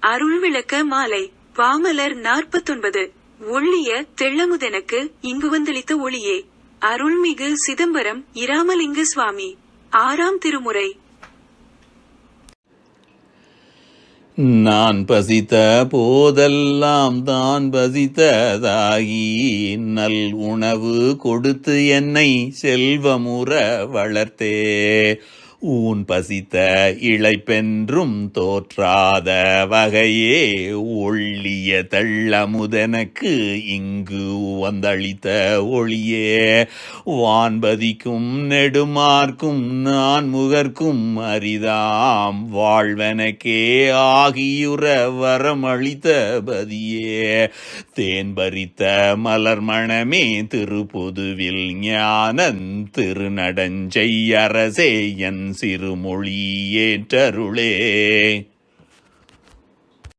அருள் விளக்க மாலை. பாமலர் நாற்பத்தொன்பது. ஒள்ளிய தெள்ளமுதனுக்கு இங்கு வந்தளித்த ஒளியே. அருள்மிகு சிதம்பரம் இராமலிங்க சுவாமி. ஆறாம் திருமுறை. நான் பசித்த போதெல்லாம் தான் பசித்ததாகி நல் உணவு கொடுத்து என்னை செல்வமுற வளர்த்தே. ஊன் பசித்த இளைப்பென்றும் தோற்றாத வகையே ஒள்ளிய தள்ளமுதனக்கு இங்கு வந்தளித்த ஒளியே. வான்பதிக்கும் நெடுமார்க்கும் நான் முகர்க்கும் அரிதாம் வாழ்வனக்கே ஆகியுற வரமளித்த பதியே. தேன் பறித்த மலர் மணமே திருப்பொதுவில் ஞானன் திருநடஞ்செய்யரசே என் சிறுமொழி ஏற்றருளே.